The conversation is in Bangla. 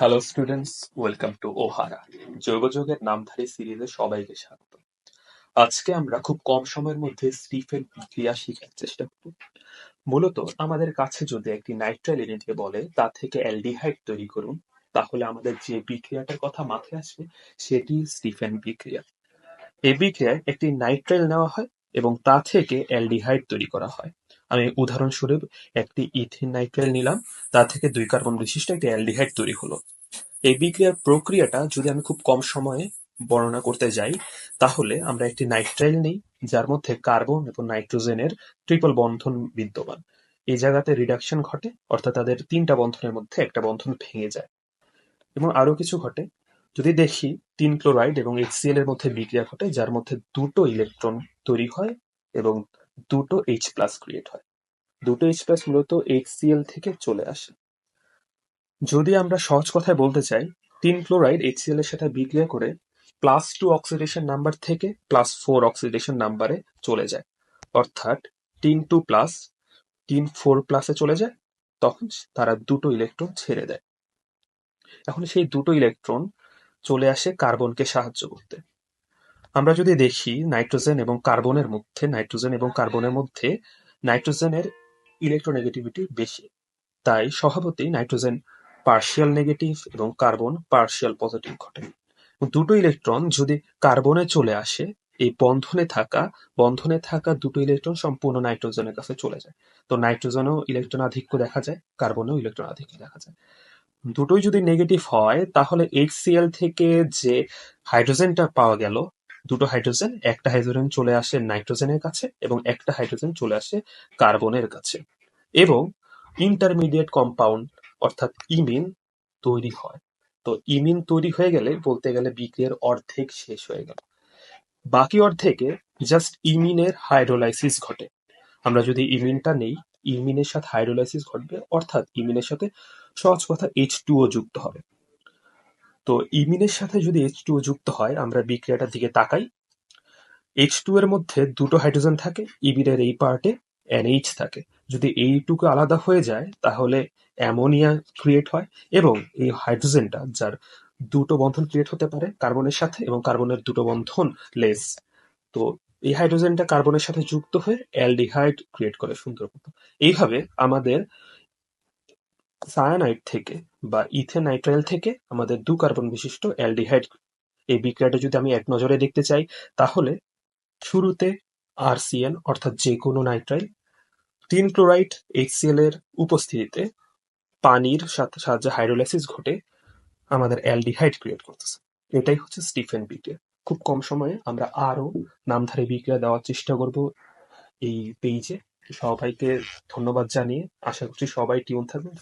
হ্যালো স্টুডেন্টস ওয়েলকাম টু ওহারা জৈবযোগের নামধারী সিরিজে সবাইকে স্বাগত। আজকে আমরা খুব কম সময়ের মধ্যে স্টিফেন বিক্রিয়া শেখার চেষ্টা করব। মূলত আমাদের কাছে যদি একটি নাইট্রাইল এলিমেন্টকে বলে, তা থেকে অ্যালডিহাইড তৈরি করুন, তাহলে আমাদের যে বিক্রিয়াটার কথা মাথায় আসবে, সেটি স্টিফেন বিক্রিয়া এই বিক্রিয়ায় একটি নাইট্রাইল নেওয়া হয় এবং তা থেকে অ্যালডিহাইড তৈরি করা হয়। আমি উদাহরণস্বরূপ একটি ইথিন নাইট্রাইল নিলাম তা থেকে দুই কার্বন বিশিষ্ট একটি অ্যালডিহাইড তৈরি হলো। এই বিক্রিয়ার প্রক্রিয়াটা যদি আমি খুব কম সময়ে বর্ণনা করতে যাই, তাহলে আমরা একটি নাইট্রাইল নিই, যার মধ্যে কার্বন এবং নাইট্রোজেনের ট্রিপল বন্ধন বিদ্যমান। এই জায়গাতে রিডাকশন ঘটে, অর্থাৎ তাদের তিনটা বন্ধনের মধ্যে একটা বন্ধন ভেঙে যায়। এবং আরও কিছু ঘটে, যদি দেখি তিন ক্লোরাইড এবং এইচসিএল এর মধ্যে বিক্রিয়া ঘটে, যার মধ্যে দুটো ইলেকট্রন তৈরি হয় এবং দুটো এইচ প্লাস ক্রিয়েট হয়। দুটো এইচ প্লাস মূলত এইচসিএল থেকে চলে আসে। যদি আমরা সহজ কথায় বলতে চাই, তিন ক্লোরাইড এইচসিএল এর সাথে বিক্রিয়া করে প্লাস টু অক্সিডেশন নাম্বার থেকে প্লাস ফোর অক্সিডেশন নাম্বারে চলে যায়। অর্থাৎ তিন টু প্লাস তিন ফোর প্লাসে চলে যায়, তখন তারা দুটো ইলেকট্রন ছেড়ে দেয়। এখন সেই দুটো ইলেকট্রন চলে আসে কার্বনকে সাহায্য করতে। আমরা যদি দেখি নাইট্রোজেন এবং কার্বনের মধ্যে, নাইট্রোজেন এবং কার্বনের মধ্যে নাইট্রোজেনের ইলেকট্রোনেগেটিভিটি বেশি। তাই স্বভাবতই নাইট্রোজেন পার্শিয়াল নেগেটিভ এবং কার্বন পার্শিয়াল পজিটিভ ঘটে। দুটো ইলেকট্রন যদি কার্বনে চলে আসে, এই বন্ধনে থাকা বন্ধনে থাকা দুটো ইলেকট্রন সম্পূর্ণ নাইট্রোজেনের কাছে চলে যায়। তো নাইট্রোজেনও ইলেকট্রন আধিক্য দেখা যায়, কার্বনেও ইলেকট্রন আধিক্য দেখা যায়। দুটোই যদি নেগেটিভ হয়, তাহলে এইচসিএল থেকে যে হাইড্রোজেনটা পাওয়া গেল দুটো হাইড্রোজেন, একটা হাইড্রোজেন চলে আসে নাইট্রোজেনের কাছে এবং একটা হাইড্রোজেন চলে আসে কার্বনের কাছে। এবং ইন্টারমিডিয়েট কম্পাউন্ড অর্থাৎ ইমিন তৈরি হয়। তো ইমিন তৈরি হয়ে গেলে বলতে গেলে বিক্রিয়ার অর্ধেক শেষ হয়ে গেল। বাকি অর্ধেকে জাস্ট ইমিনের হাইড্রোলাইসিস ঘটে। আমরা যদি ইমিনটা নেই, ইমিনের সাথে হাইড্রোলাইসিস ঘটবে, অর্থাৎ ইমিনের সাথে সহজ কথা এইচ যুক্ত হবে। তো ইমিনের সাথে যদি এইচ টুও যুক্ত হয়, আমরা বিক্রিয়াটার দিকে তাকাই। এইচ টু এর মধ্যে দুটো হাইড্রোজেন থাকে, ইমিনের এই পার্টে এনএইচ থাকে। যদি এইটুকু আলাদা হয়ে যায়, তাহলে অ্যামোনিয়া ক্রিয়েট হয় এবং এই হাইড্রোজেনটা, যার দুটো বন্ধন ক্রিয়েট হতে পারে কার্বনের সাথে এবং কার্বনের দুটো বন্ধন লেস। তো এই হাইড্রোজেনটা কার্বনের সাথে যুক্ত হয়ে অ্যালডিহাইড ক্রিয়েট করে সুন্দর এইভাবে আমাদের সায়ানাইড থেকে বা ইথেনাইট্রাইল থেকে আমাদের দু কার্বন বিশিষ্ট অ্যালডিহাইড এই বিক্রিয়াটা যদি আমি এক নজরে দেখতে চাই, তাহলে শুরুতে আরসিএন অর্থাৎ যে কোনো নাইট্রাইল তিন ক্লোরাইড এইচসিএল এর উপস্থিতিতে পানির সাথে সাহায্যে হাইড্রোলাইসিস ঘটে আমাদের অ্যালডিহাইড ক্রিয়েট করতেছে। এটাই হচ্ছে স্টিফেন বিক্রিয়া। খুব কম সময়ে আমরা আরও নামধারী বিক্রিয়া দেওয়ার চেষ্টা করব এই পেজে সবাইকে ধন্যবাদ জানিয়ে আশা করছি সবাই টিউন থাকবেন।